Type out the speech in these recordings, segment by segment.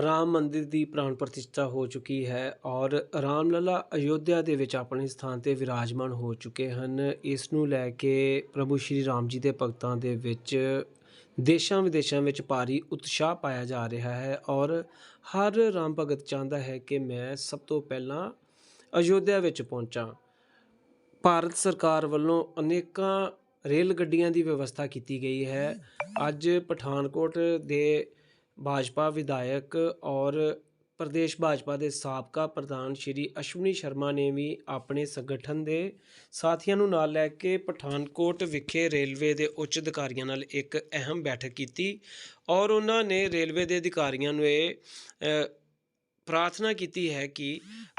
ਰਾਮ ਮੰਦਿਰ ਦੀ ਪ੍ਰਾਣ ਪ੍ਰਤਿਸ਼ਠਾ ਹੋ ਚੁੱਕੀ ਹੈ ਔਰ ਰਾਮਲਲਾ ਅਯੋਧਿਆ ਦੇ ਵਿੱਚ ਆਪਣੇ ਸਥਾਨ ਤੇ ਵਿਰਾਜਮਾਨ ਹੋ ਚੁੱਕੇ ਹਨ। ਇਸ ਨੂੰ ਲੈ ਕੇ ਪ੍ਰਭੂ ਸ਼੍ਰੀ ਰਾਮ ਜੀ ਦੇ ਭਗਤਾਂ ਦੇ ਵਿੱਚ ਦੇਸ਼ਾਂ ਵਿਦੇਸ਼ਾਂ ਵਿੱਚ ਭਾਰੀ ਉਤਸ਼ਾਹ ਪਾਇਆ ਜਾ ਰਿਹਾ ਹੈ ਔਰ ਹਰ ਰਾਮ ਭਗਤ ਚਾਹੁੰਦਾ ਹੈ ਕਿ ਮੈਂ ਸਭ ਤੋਂ ਪਹਿਲਾਂ ਅਯੋਧਿਆ ਵਿੱਚ ਪਹੁੰਚਾਂ। ਭਾਰਤ ਸਰਕਾਰ ਵੱਲੋਂ ਅਨੇਕਾਂ ਰੇਲ ਗੱਡੀਆਂ ਦੀ ਵਿਵਸਥਾ ਕੀਤੀ ਗਈ ਹੈ। ਅੱਜ ਪਠਾਨਕੋਟ ਦੇ ਭਾਜਪਾ ਵਿਧਾਇਕ ਔਰ ਪ੍ਰਦੇਸ਼ ਭਾਜਪਾ ਦੇ ਸਾਬਕਾ ਪ੍ਰਧਾਨ ਸ਼੍ਰੀ ਅਸ਼ਵਨੀ ਸ਼ਰਮਾ ਨੇ ਵੀ ਆਪਣੇ ਸੰਗਠਨ ਦੇ ਸਾਥੀਆਂ ਨੂੰ ਨਾਲ ਲੈ ਕੇ ਪਠਾਨਕੋਟ ਵਿਖੇ ਰੇਲਵੇ ਦੇ ਉੱਚ ਅਧਿਕਾਰੀਆਂ ਨਾਲ ਇੱਕ ਅਹਿਮ ਬੈਠਕ ਕੀਤੀ ਔਰ ਉਹਨਾਂ ਨੇ ਰੇਲਵੇ ਦੇ ਅਧਿਕਾਰੀਆਂ ਨੂੰ ਇਹ ਪ੍ਰਾਰਥਨਾ ਕੀਤੀ ਹੈ ਕਿ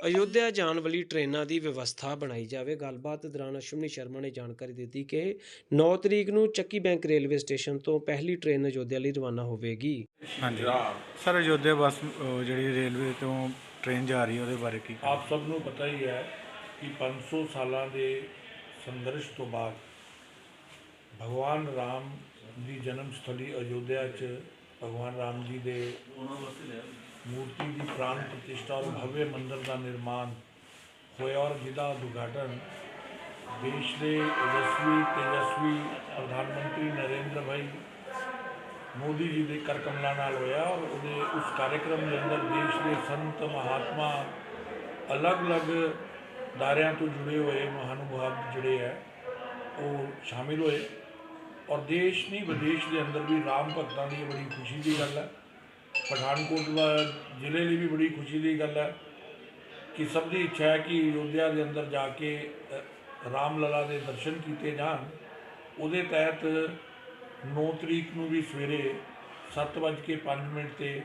ਅਯੋਧਿਆ ਜਾਣ ਵਾਲੀ ਟ੍ਰੇਨਾਂ ਦੀ ਵਿਵਸਥਾ ਬਣਾਈ ਜਾਵੇ। ਗੱਲਬਾਤ ਦੌਰਾਨ ਅਸ਼ਵਨੀ ਸ਼ਰਮਾ ਨੇ ਜਾਣਕਾਰੀ ਦਿੱਤੀ ਕਿ 9 ਤਰੀਕ ਨੂੰ ਚੱਕੀ ਬੈਂਕ ਰੇਲਵੇ ਸਟੇਸ਼ਨ ਤੋਂ ਪਹਿਲੀ ਟ੍ਰੇਨ ਅਯੋਧਿਆ ਲਈ ਰਵਾਨਾ ਹੋਵੇਗੀ। ਹਾਂਜੀ। ਸਰ ਅਯੋਧਿਆ ਬੱਸ ਅਹ, ਜਿਹੜੀ ਰੇਲਵੇ ਤੋਂ ਟ੍ਰੇਨ ਜਾ ਰਹੀ ਹੈ ਉਹਦੇ ਬਾਰੇ ਕੀ ਆਪ ਸਭ ਨੂੰ ਪਤਾ ਹੀ ਹੈ ਕਿ 500 ਸਾਲਾਂ ਦੇ ਸੰਘਰਸ਼ ਤੋਂ ਬਾਅਦ ਭਗਵਾਨ ਰਾਮ ਦੀ ਜਨਮ ਸਥਲੀ ਅਯੋਧਿਆ 'ਚ ਭਗਵਾਨ ਰਾਮ ਜੀ ਦੇ ਮੂਰਤੀ ਦੀ ਪ੍ਰਾਣ ਪ੍ਰਤਿਸ਼ਠਾ ਔਰ ਭਵਯ ਮੰਦਰ ਦਾ ਨਿਰਮਾਣ ਹੋਇਆ ਔਰ ਜਿਹਦਾ ਉਦਘਾਟਨ ਦੇਸ਼ ਦੇ ਯਸ਼ਸਵੀ ਤੇਜਸਵੀ ਪ੍ਰਧਾਨ ਮੰਤਰੀ ਨਰਿੰਦਰ ਭਾਈ ਮੋਦੀ ਜੀ ਦੇ ਕਰ ਕਮਲਾਂ ਨਾਲ ਹੋਇਆ ਔਰ ਉਹਦੇ ਉਸ ਕਾਰਜਕ੍ਰਮ ਦੇ ਅੰਦਰ ਦੇਸ਼ ਦੇ ਸੰਤ ਮਹਾਤਮਾ ਅਲੱਗ-ਅਲੱਗ ਦਾਇਰਿਆਂ ਤੋਂ ਜੁੜੇ ਹੋਏ ਮਹਾਨੁਭਾਵ ਜਿਹੜੇ ਹੈ, ਉਹ ਸ਼ਾਮਿਲ ਹੋਏ ਔਰ ਦੇਸ਼ ਨਹੀਂ, ਵਿਦੇਸ਼ ਦੇ ਅੰਦਰ ਵੀ ਰਾਮ ਭਗਤਾਂ ਦੀ ਇਹ ਬੜੀ ਖੁਸ਼ੀ ਦੀ ਗੱਲ ਹੈ। ਪਠਾਨਕੋਟ, ਜ਼ਿਲ੍ਹੇ ਲਈ ਵੀ ਬੜੀ ਖੁਸ਼ੀ ਦੀ ਗੱਲ ਹੈ ਕਿ ਸਭ ਦੀ ਇੱਛਾ ਹੈ ਕਿ ਅਯੋਧਿਆ ਦੇ ਅੰਦਰ ਜਾ ਕੇ ਰਾਮ ਲਲਾ ਦੇ ਦਰਸ਼ਨ ਕੀਤੇ ਜਾਣ। ਉਹਦੇ ਤਹਿਤ 9 ਤਰੀਕ ਨੂੰ ਵੀ ਸਵੇਰੇ 7:05 ਮਿੰਟ ਤੇ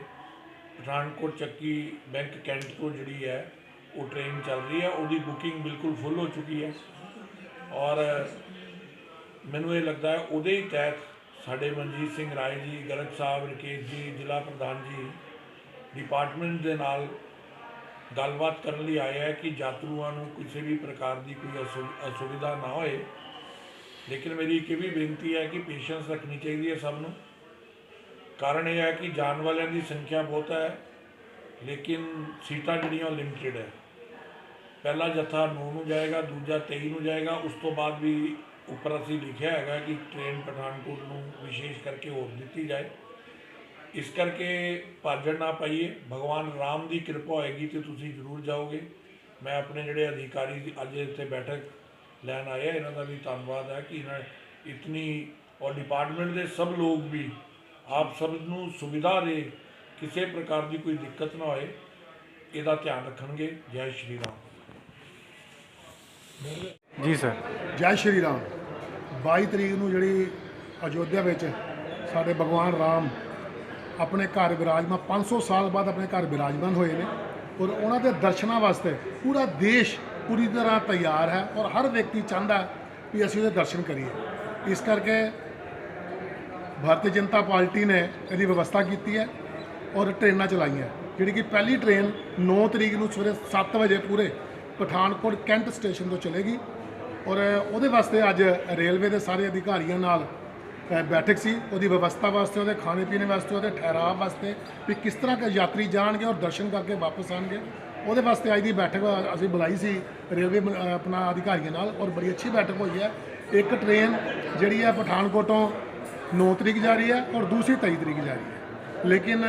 ਪਠਾਨਕੋਟ ਚੱਕੀ ਬੈਂਕ ਕੈਂਟ ਤੋਂ ਜਿਹੜੀ ਹੈ, ਉਹ ਟ੍ਰੇਨ ਚੱਲ ਰਹੀ ਹੈ। ਉਹਦੀ ਬੁਕਿੰਗ ਬਿਲਕੁਲ ਫੁੱਲ ਹੋ ਚੁੱਕੀ ਹੈ। ਔਰ ਮੈਨੂੰ ਇਹ ਲੱਗਦਾ ਹੈ ਉਹਦੇ ਹੀ ਤਹਿਤ ਸਾਡੇ ਮਨਜੀਤ ਸਿੰਘ ਰਾਏ ਜੀ ਗਰਗ ਸਾਹਿਬ ਰਕੇਸ਼ ਜੀ, ਜ਼ਿਲ੍ਹਾ ਪ੍ਰਧਾਨ ਜੀ ਡਿਪਾਰਟਮੈਂਟ ਦੇ ਨਾਲ ਗੱਲਬਾਤ ਕਰਨ ਲਈ ਆਏ ਹੈ ਕਿ ਯਾਤਰੂਆਂ ਨੂੰ ਕਿਸੇ ਵੀ ਪ੍ਰਕਾਰ ਦੀ ਕੋਈ ਅਸੁ- ਅਸੁਵਿਧਾ ਨਾ ਹੋਏ। ਲੇਕਿਨ ਮੇਰੀ ਇੱਕ ਇਹ ਵੀ ਬੇਨਤੀ ਹੈ ਕਿ ਪੇਸ਼ੈਂਸ ਰੱਖਣੀ ਚਾਹੀਦੀ ਹੈ ਸਭ ਨੂੰ। ਕਾਰਨ ਇਹ ਹੈ ਕਿ ਜਾਣ ਵਾਲਿਆਂ ਦੀ ਸੰਖਿਆ ਬਹੁਤ ਹੈ, ਲੇਕਿਨ ਸੀਟਾਂ ਜਿਹੜੀਆਂ ਉਹ ਲਿਮਟਿਡ ਹੈ। ਪਹਿਲਾ ਜੱਥਾ 9 ਨੂੰ ਜਾਏਗਾ, ਦੂਜਾ 23 ਨੂੰ ਜਾਏਗਾ, ਉਸ ਤੋਂ ਬਾਅਦ ਵੀ ਉੱਪਰ ਅਸੀਂ ਲਿਖਿਆ ਹੈਗਾ ਕਿ ਟ੍ਰੇਨ ਪਠਾਨਕੋਟ ਨੂੰ ਵਿਸ਼ੇਸ਼ ਕਰਕੇ ਹੋਰ ਦਿੱਤੀ ਜਾਏ। ਇਸ ਕਰਕੇ ਭਾਜੜ ਨਾ ਪਾਈਏ। ਭਗਵਾਨ ਰਾਮ ਦੀ ਕਿਰਪਾ ਹੋਏਗੀ ਤੇ ਤੁਸੀਂ ਜ਼ਰੂਰ ਜਾਓਗੇ। ਮੈਂ ਆਪਣੇ ਜਿਹੜੇ ਅਧਿਕਾਰੀ ਦੀ ਅੱਜ ਇੱਥੇ ਬੈਠਕ ਲੈਣ ਆਏ ਆ ਇਹਨਾਂ ਦਾ ਵੀ ਧੰਨਵਾਦ ਹੈ ਕਿ ਇਹਨਾਂ ਇਤਨੀ ਔਰ ਡਿਪਾਰਟਮੈਂਟ ਦੇ ਸਭ ਲੋਕ ਵੀ ਆਪ ਸਭ ਨੂੰ ਸੁਵਿਧਾ ਦੇ ਕਿਸੇ ਪ੍ਰਕਾਰ ਦੀ ਕੋਈ ਦਿੱਕਤ ਨਾ ਹੋਏ। ਇਹਦਾ ਧਿਆਨ ਰੱਖਣਗੇ। ਜੈ ਸ਼੍ਰੀ ਰਾਮ। ਜੀ ਸਰ। ਜੈ ਸ਼੍ਰੀ ਰਾਮ। 22 ਤਰੀਕ ਨੂੰ ਜਿਹੜੀ ਅਯੋਧਿਆ ਵਿੱਚ ਸਾਡੇ ਭਗਵਾਨ ਰਾਮ ਆਪਣੇ ਘਰ ਵਿਰਾਜਮਾਨ 500 ਸਾਲ ਬਾਅਦ ਆਪਣੇ ਘਰ ਵਿਰਾਜਮਾਨ ਹੋਏ ਨੇ ਔਰ ਉਹਨਾਂ ਦੇ ਦਰਸ਼ਨਾਂ ਵਾਸਤੇ ਪੂਰਾ ਦੇਸ਼ ਪੂਰੀ ਤਰ੍ਹਾਂ ਤਿਆਰ ਹੈ ਔਰ ਹਰ ਵਿਅਕਤੀ ਚਾਹੁੰਦਾ ਵੀ ਅਸੀਂ ਉਹਦੇ ਦਰਸ਼ਨ ਕਰੀਏ। ਇਸ ਕਰਕੇ ਭਾਰਤੀ ਜਨਤਾ ਪਾਰਟੀ ਨੇ ਇਹਦੀ ਵਿਵਸਥਾ ਕੀਤੀ ਹੈ ਔਰ ਟ੍ਰੇਨਾਂ ਚਲਾਈਆਂ। ਜਿਹੜੀ ਕਿ ਪਹਿਲੀ ਟ੍ਰੇਨ 9 ਤਰੀਕ ਨੂੰ ਸਵੇਰੇ 7 ਵਜੇ ਪੂਰੇ ਪਠਾਨਕੋਟ ਕੈਂਟ ਸਟੇਸ਼ਨ ਤੋਂ ਚਲੇਗੀ। ਔਰ ਉਹਦੇ ਵਾਸਤੇ ਅੱਜ ਰੇਲਵੇ ਦੇ ਸਾਰੇ ਅਧਿਕਾਰੀਆਂ ਨਾਲ ਬੈਠਕ ਸੀ। ਉਹਦੀ ਵਿਵਸਥਾ ਵਾਸਤੇ, ਉਹਦੇ ਖਾਣੇ ਪੀਣੇ ਵਾਸਤੇ, ਉਹਦੇ ਠਹਿਰਾਵ ਵਾਸਤੇ ਵੀ ਕਿਸ ਤਰ੍ਹਾਂ ਕਿ ਯਾਤਰੀ ਜਾਣਗੇ ਔਰ ਦਰਸ਼ਨ ਕਰਕੇ ਵਾਪਸ ਆਣਗੇ। ਉਹਦੇ ਵਾਸਤੇ ਅੱਜ ਦੀ ਬੈਠਕ ਅਸੀਂ ਬੁਲਾਈ ਸੀ ਰੇਲਵੇ ਆਪਣਾ ਅਧਿਕਾਰੀਆਂ ਨਾਲ ਔਰ ਬੜੀ ਅੱਛੀ ਬੈਠਕ ਹੋਈ ਹੈ। ਇੱਕ ਟ੍ਰੇਨ ਜਿਹੜੀ ਹੈ ਪਠਾਨਕੋਟੋਂ 9 ਤਰੀਕ ਜਾ ਰਹੀ ਹੈ ਔਰ ਦੂਸਰੀ 23 ਤਰੀਕ ਜਾ ਰਹੀ ਹੈ। ਲੇਕਿਨ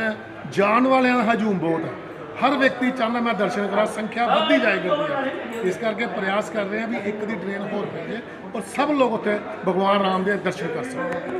ਜਾਣ ਵਾਲਿਆਂ ਦਾ ਹਜੂਮ ਬਹੁਤ ਹੈ। ਹਰ ਵਿਅਕਤੀ ਚਾਹੁੰਦਾ ਮੈਂ ਦਰਸ਼ਨ ਕਰਾਂ ਸੰਖਿਆ ਵੱਧਦੀ ਜਾਏ ਕਰਦੀ ਹੈ ਇਸ ਕਰਕੇ ਪ੍ਰਯਾਸ ਕਰ ਰਹੇ ਹਾਂ ਵੀ ਇੱਕ ਦੀ ਟ੍ਰੇਨ ਹੋਰ ਪੈ ਜਾਏ ਔਰ ਸਭ ਲੋਕ ਉੱਥੇ ਭਗਵਾਨ ਰਾਮ ਦੇ ਦਰਸ਼ਨ ਕਰ ਸਕਣ।